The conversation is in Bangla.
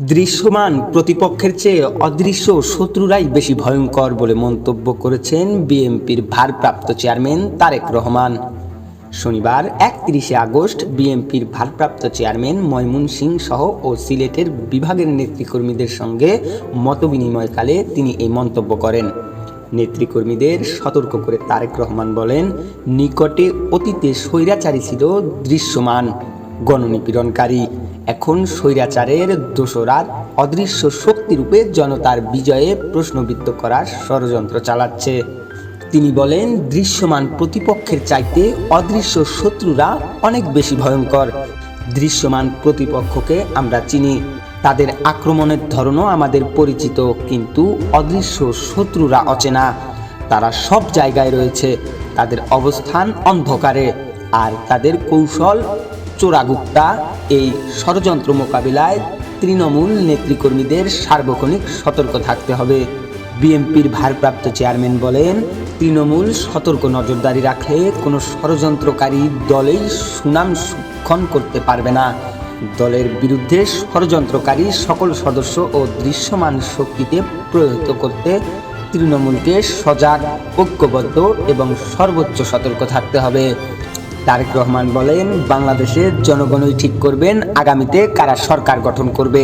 দৃশ্যমান প্রতিপক্ষের চেয়ে অদৃশ্য শত্রুরাই বেশি ভয়ঙ্কর বলে মন্তব্য করেছেন বিএনপির ভারপ্রাপ্ত চেয়ারম্যান তারেক রহমান। শনিবার একত্রিশে আগস্ট বিএনপির ভারপ্রাপ্ত চেয়ারম্যান ময়মুন সিং সহ ও সিলেটের বিভাগের নেতৃকর্মীদের সঙ্গে মতবিনিময়কালে তিনি এই মন্তব্য করেন। নেতৃকর্মীদের সতর্ক করে তারেক রহমান বলেন, নিকটে অতীতে স্বৈরাচারী ছিল দৃশ্যমান। গণনিপীড়নকারী। এখন স্বৈরাচারের দোসরার অদৃশ্য শক্তিরূপে জনতার বিজয়ে প্রশ্নবিদ্ধ করার ষড়যন্ত্র চালাচ্ছে। তিনি বলেন, দৃশ্যমান প্রতিপক্ষের চাইতে অদৃশ্য শত্রুরা অনেক বেশি ভয়ঙ্কর। দৃশ্যমান প্রতিপক্ষকে আমরা চিনি। তাদের আক্রমণের ধরনও আমাদের পরিচিত, কিন্তু অদৃশ্য শত্রুরা অচেনা। তারা সব জায়গায় রয়েছে। তাদের অবস্থান অন্ধকারে। আর তাদের কৌশল চোরাগুপ্তা এই ষড়যন্ত্র মোকাবিলায় তৃণমূল নেতৃকর্মীদের সার্বক্ষণিক সতর্ক থাকতে হবে। বিএনপির ভারপ্রাপ্ত চেয়ারম্যান বলেন, তৃণমূল সতর্ক নজরদারি রাখলে কোনো ষড়যন্ত্রকারী দলেই সুনাম সুক্ষণ করতে পারবে না। দলের বিরুদ্ধে ষড়যন্ত্রকারী সকল সদস্য ও দৃশ্যমান শক্তিতে প্রয়োগ করতে তৃণমূলকে সজাগ, ঐক্যবদ্ধ এবং সর্বোচ্চ সতর্ক থাকতে হবে। তারেক রহমান বলেন বাংলাদেশের জনগণই ঠিক করবেন আগামীতে কারা সরকার গঠন করবে।